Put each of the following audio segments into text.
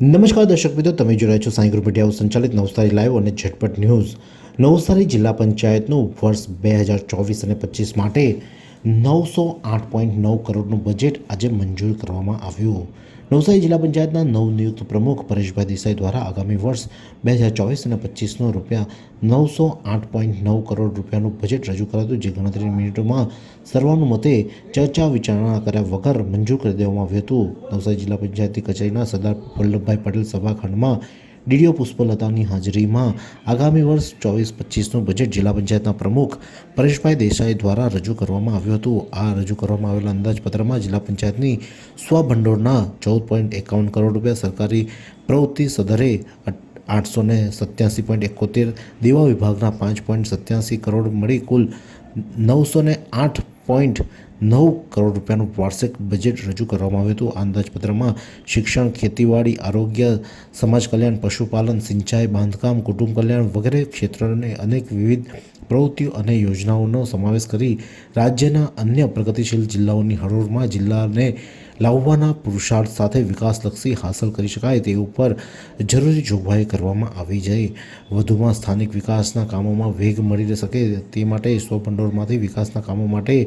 નમસ્કાર દર્શક મિત્રો, તમે જોઈ છો સાંઈ ગ્રુપ મીડિયા સંચાલિત નવસારી લાઈવ અને ઝટપટ ન્યૂઝ. નવસારી જિલ્લા પંચાયતનું વર્ષ બે હજાર ચોવીસ અને પચીસ માટે નવસો આઠ પોઈન્ટ નવ કરોડનું બજેટ આજે મંજૂર કરવામાં આવ્યું. નવસારી જિલ્લા પંચાયતના નવનિયુક્ત પ્રમુખ પરેશભાઈ દેસાઈ દ્વારા આગામી વર્ષ બે હજાર ચોવીસ અને પચીસનો રૂપિયા નવસો આઠ પોઈન્ટ નવ કરોડ રૂપિયાનું બજેટ રજૂ કરાતું જે ગણતરી મિનિટોમાં સર્વાનુમતે ચર્ચા વિચારણા કર્યા વગર મંજૂર કરી દેવામાં આવ્યું હતું. નવસારી જિલ્લા પંચાયતની કચેરીના સરદાર વલ્લભભાઈ પટેલ સભાખંડમાં ડીડીઓ પુષ્પલતાની હાજરીમાં આગામી વર્ષ ચોવીસ પચીસનું બજેટ જિલ્લા પંચાયતના પ્રમુખ પરેશભાઈ દેસાઈ દ્વારા રજૂ કરવામાં આવ્યું હતું. આ રજૂ કરવામાં આવેલા અંદાજપત્રમાં જિલ્લા પંચાયતની સ્વભંડોળના ચૌદ પોઈન્ટ એકાવન કરોડ રૂપિયા, સરકારી પ્રવૃત્તિ સદરે આઠસો ને સત્યાસી પોઈન્ટ એકોતેર, દેવા વિભાગના પાંચ પોઈન્ટ સત્યાસી કરોડ મળી કુલ નવસો ને આઠ પોઈન્ટ નવ કરોડ રૂપિયાનું વાર્ષિક બજેટ રજૂ કરવામાં આવ્યું હતું. આ અંદાજપત્રમાં શિક્ષણ, ખેતીવાડી, આરોગ્ય, સમાજ કલ્યાણ, પશુપાલન, સિંચાઈ, બાંધકામ, કુટુંબ કલ્યાણ વગેરે ક્ષેત્રોને અનેક વિવિધ પ્રવૃત્તિઓ અને યોજનાઓનો સમાવેશ કરી રાજ્યના અન્ય પ્રગતિશીલ જિલ્લાઓની હરોળમાં જિલ્લાને લાવવાના પુરુષાર્થ સાથે વિકાસલક્ષી હાંસલ કરી શકાય તે ઉપર જરૂરી જોગવાઈ કરવામાં આવી જાય વધુમાં સ્થાનિક વિકાસના કામોમાં વેગ મળી શકે તે માટે સ્વભંડોળમાંથી વિકાસના કામો માટે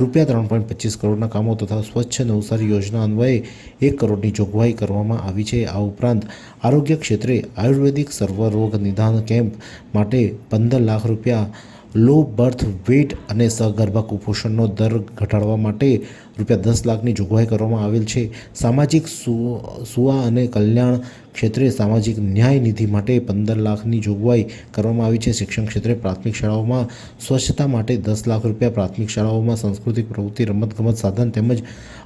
રૂપિયા ત્રણ પોઈન્ટ પચીસ કરોડના કામો તથા સ્વચ્છ નવસારી યોજના અન્વયે એક કરોડની જોગવાઈ કરવામાં આવી છે. આ ઉપરાંત આરોગ્ય ક્ષેત્રે આયુર્વેદિક સર્વરોગ નિદાન કેમ્પ માટે પંદર લાખ રૂપિયા લો બર્થ વેટ અને સગર્ભા કુપોષણનો દર ઘટાડવા માટે રૂપિયા દસ લાખની જોગવાઈ કરવામાં આવેલ છે. સામાજિક સુવા અને કલ્યાણ ક્ષેત્રે સામાજિક ન્યાય નિધિ માટે પંદર લાખની જોગવાઈ કરવામાં આવી છે. શિક્ષણ ક્ષેત્રે પ્રાથમિક શાળાઓમાં સ્વચ્છતા માટે દસ લાખ રૂપિયા, પ્રાથમિક શાળાઓમાં સાંસ્કૃતિક પ્રવૃત્તિ, રમતગમત સાધન તેમજ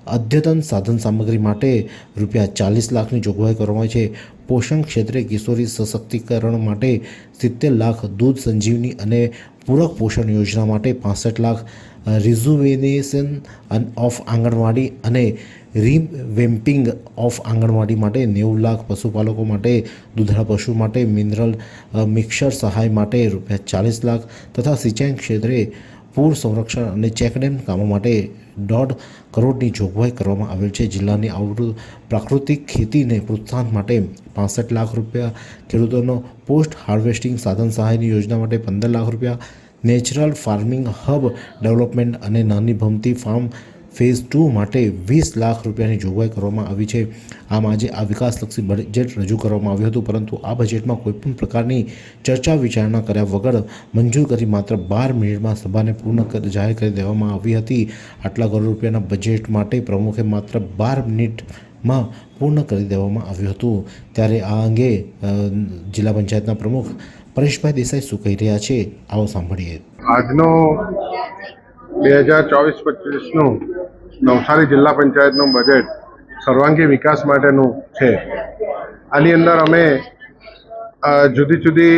અદ્યતન સાધન સામગ્રી માટે રૂપિયા ચાલીસ લાખની જોગવાઈ કરવામાં આવી છે. પોષણ ક્ષેત્રે કિશોરી સશક્તિકરણ માટે સિત્તેર લાખ દૂધ સંજીવની અને પૂરક પોષણ યોજના માટે પાસઠ લાખ રિઝુવેનેશન ઓફ આંગણવાડી અને રીવેમ્પિંગ ઓફ આંગણવાડી માટે નેવું લાખ પશુપાલકો માટે, દૂધળા પશુ માટે મિનરલ મિક્સર સહાય માટે રૂપિયા ચાલીસ લાખ તથા સિંચાઈ ક્ષેત્રે પૂર સંરક્ષણ અને ચેકડેમ કામો માટે દોઢ કરોડની જોગવાઈ કરવામાં આવેલ છે. જિલ્લાની આવૃ, પ્રાકૃતિક ખેતીને પ્રોત્સાહન માટે પાસઠ લાખ રૂપિયા ખેડૂતોનો પોસ્ટ હાર્વેસ્ટિંગ સાધન સહાયની યોજના માટે પંદર લાખ રૂપિયા નેચરલ ફાર્મિંગ હબ ડેવલપમેન્ટ અને નાની ભમતી ફાર્મ ફેઝ ટુ માટે વીસ લાખ રૂપિયાની જોગવાઈ કરવામાં આવી છે. આમ આજે આ વિકાસલક્ષી બજેટ રજૂ કરવામાં આવ્યું હતું, પરંતુ આ બજેટમાં કોઈપણ પ્રકારની ચર્ચા વિચારણા કર્યા વગર મંજૂર કરી માત્ર બાર મિનિટમાં સભાને પૂર્ણ જાહેર કરી દેવામાં આવી હતી. આટલા કરોડ રૂપિયાના બજેટ માટે પ્રમુખે માત્ર બાર મિનિટમાં પૂર્ણ કરી દેવામાં આવ્યું હતું. ત્યારે આ અંગે જિલ્લા પંચાયતના પ્રમુખ પરેશભાઈ દેસાઈ શું કહી રહ્યા છે? આવો સાંભળીએ. આજનો બે હજાર ચોવીસ પચીસનું નવસારી જિલ્લા પંચાયતનું બજેટ સર્વાંગી વિકાસ માટેનું છે. આની અંદર અમે જુદી જુદી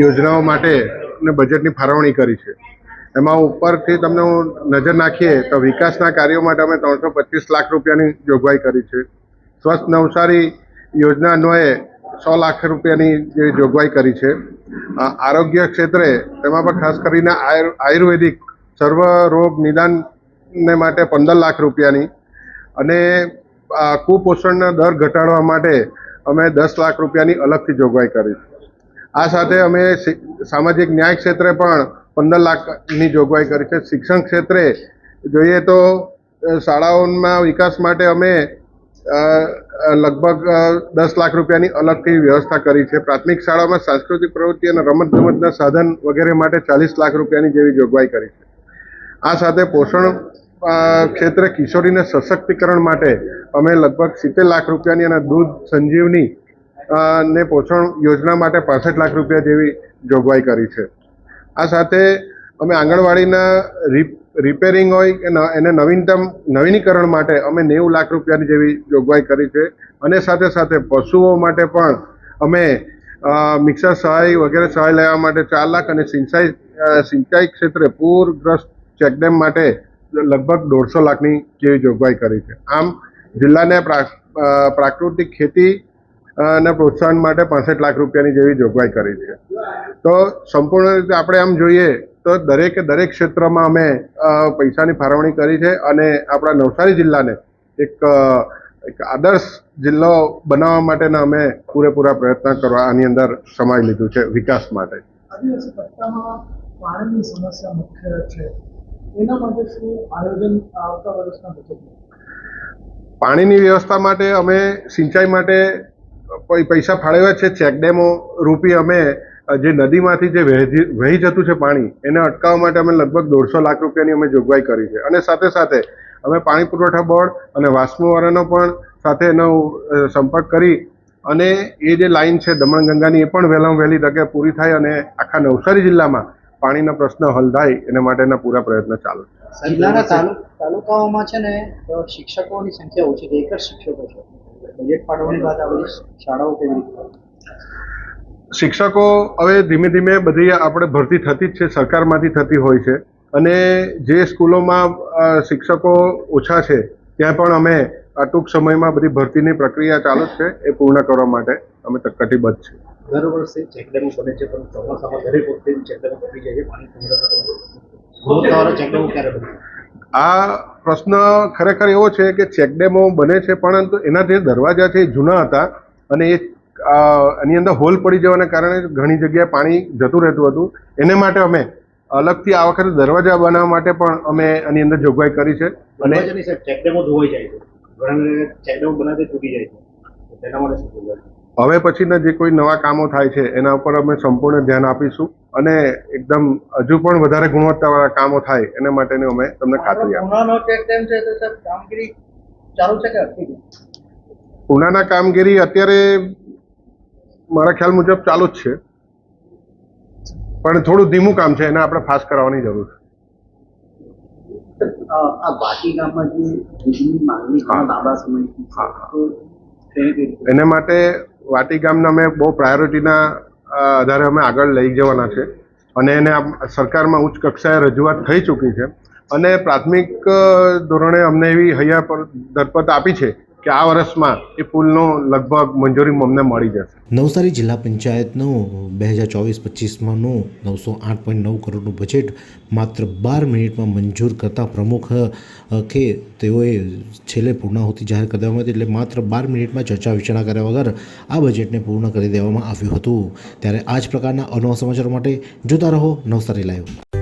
યોજનાઓ માટે ને બજેટની ફાળવણી કરી છે. એમાં ઉપરથી તમને હું નજર નાખીએ તો વિકાસના કાર્યો માટે અમે ત્રણસો પચીસ લાખ રૂપિયાની જોગવાઈ કરી છે. સ્વસ્થ નવસારી યોજના અન્વયે સો લાખ રૂપિયાની જે જોગવાઈ કરી છે. આરોગ્ય ક્ષેત્રે તેમાં પણ ખાસ કરીને આયુર આયુર્વેદિક સર્વ રોગ નિદાનને માટે પંદર લાખ રૂપિયાની અને કુપોષણના દર ઘટાડવા માટે અમે દસ લાખ રૂપિયાની અલગથી જોગવાઈ કરી. આ સાથે અમે સામાજિક ન્યાય ક્ષેત્રે પણ પંદર લાખની જોગવાઈ કરી છે. શિક્ષણ ક્ષેત્રે જોઈએ તો શાળાઓના વિકાસ માટે અમે લગભગ દસ લાખ રૂપિયાની અલગથી વ્યવસ્થા કરી છે. પ્રાથમિક શાળામાં સાંસ્કૃતિક પ્રવૃત્તિ અને રમતગમતના સાધન વગેરે માટે ચાલીસ લાખ રૂપિયાની જેવી જોગવાઈ કરી છે. આ સાથે પોષણ ક્ષેત્રે કિશોરીને સશક્તિકરણ માટે અમે લગભગ સિત્તેર લાખ રૂપિયાની અને દૂધ સંજીવની ને પોષણ યોજના માટે પાસઠ લાખ રૂપિયા જેવી જોગવાઈ કરી છે. આ સાથે અમે આંગણવાડીના રિપ- રિપેરિંગ હોય કે એને નવીનતમ, નવીનીકરણ માટે અમે નેવું લાખ રૂપિયાની જેવી જોગવાઈ કરી છે. અને સાથે સાથે પશુઓ માટે પણ અમે મિક્સર સહાય વગેરે સહાય લેવા માટે ચાર લાખ અને સિંચાઈ સિંચાઈ ક્ષેત્રે પૂરગ્રસ્ત ચેકડેમ માટે લગભગ દોઢસો લાખની જેવી જોગવાઈ કરી છે. આમ જિલ્લાને પ્રા- પ્રાકૃતિક ખેતી ને પ્રોત્સાહન માટે પાસઠ લાખ રૂપિયાની જેવી જોગવાઈ કરી છે. તો સંપૂર્ણ રીતે આપણે આમ જોઈએ તો દરેકે દરેક ક્ષેત્રમાં અમે પૈસાની ફાળવણી કરી છે અને આપણા નવસારી જિલ્લાને એક એક આદર્શ જિલ્લો બનાવવા માટેના અમે પૂરેપૂરા પ્રયત્ન કરવા આની અંદર સમાઈ લીધું છે વિકાસ માટે. પાણીની સમસ્યા મુખ્ય છે. એના માટે શું આયોજન આવતા વર્ષના બજેટમાં પાણીની વ્યવસ્થા માટે અમે સિંચાઈ માટે પૈસા ફાળવ્યા છે. ચેકડેમો રૂપી અમે જે નદીમાંથી જે વહેજી, વહી જતું છે પાણી, એને અટકાવવા માટે અમે લગભગ દોઢસો લાખ રૂપિયાની અમે જોગવાઈ કરી છે. અને સાથે સાથે અમે પાણી પુરવઠા બોર્ડ અને વાસ્મોવાળાનો પણ સાથે એનો સંપર્ક કરી અને એ જે લાઈન છે દમણગંગાની એ પણ વહેલામાં વહેલી તકે પૂરી થાય અને આખા નવસારી જિલ્લામાં પાણીનો પ્રશ્ન હલ થાય, એના માટેના પૂરા પ્રયત્ન ચાલુ તાલુકાઓમાં છે ને શિક્ષકોની સંખ્યા ઓછી એક જ શિક્ષકો છે. બજેટ ફાળવણી બાદ આ શાળાઓ કેવી રીતે? શિક્ષકો હવે ધીમે ધીમે બધી આપણે ભરતી થતી જ છે સરકારમાંથી થતી હોય છે. અને જે સ્કૂલોમાં શિક્ષકો ઓછા છે ત્યાં પણ અમે આ ટૂંક સમયમાં બધી ભરતીની પ્રક્રિયા ચાલુ જ છે એ પૂર્ણ કરવા માટે અમે કટિબદ્ધ છે દર વર્ષે ચેકડેમ બને છે પણ ચોમાસામાં દરેક વખતે ચેકડેમ પડી જાય છે પાણી ચેકડેમો ક્યારે આ પ્રશ્ન ખરેખર એવો છે કે ચેકડેમો બને છે પરંતુ એના જે દરવાજા છે એ જૂના હતા અને એ એની અંદર હોલ પડી જવાના કારણે ઘણી જગ્યાએ પાણી જતું રહેતું હતું. એને માટે અમે અલગથી આ વખતે દરવાજા બનાવવા માટે પણ અમે એની અંદર જોગવાઈ કરી છે. અને? હવે પછીના જે કોઈ નવા કામો થાય છે એના ઉપર અમે સંપૂર્ણ ધ્યાન આપીશું અને એકદમ હજુ પણ વધારે ગુણવત્તાવાળા કામો થાય એના માટેની અમે તમને ખાતરી આપીશું. ઉનાળાનો છે તો સાહેબ કામગીરી ચાલુ છે કે અટકી ગઈ? ઉનાના કામગીરી અત્યારે મારા ખ્યાલ મુજબ ચાલુ જ છે. પણ થોડું ધીમું કામ છે એને આપણે ફાસ્ટ કરાવવાની જરૂર છે. આ ગામમાં જે વીજળીની માંગણી ઘણા લાંબા સમયથી એને માટે વાટી ગામના અમે બહુ પ્રાયોરિટીના આધારે અમે આગળ લઈ જવાના છે. અને એને સરકારમાં ઉચ્ચ કક્ષાએ રજૂઆત થઈ ચૂકી છે. અને પ્રાથમિક ધોરણે અમને એવી હૈયા પર ધરપત આપી છે કે આ વર્ષમાં એ પુલનો લગભગ મંજૂરી અમને મળી જશે. નવસારી જિલ્લા પંચાયતનું બે હજાર ચોવીસ પચીસમાંનું નવસો આઠ પોઈન્ટ નવ કરોડનું બજેટ માત્ર બાર મિનિટમાં મંજૂર કરતા પ્રમુખ કે તેઓએ છેલ્લે પૂર્ણાહુતિ જાહેર કરી દેવામાં હતી એટલે માત્ર બાર મિનિટમાં ચર્ચા વિચારણા કર્યા વગર આ બજેટને પૂર્ણ કરી દેવામાં આવ્યું હતું. ત્યારે આ જ પ્રકારના અનવા સમાચારો માટે જોતા રહો નવસારી લાઈવ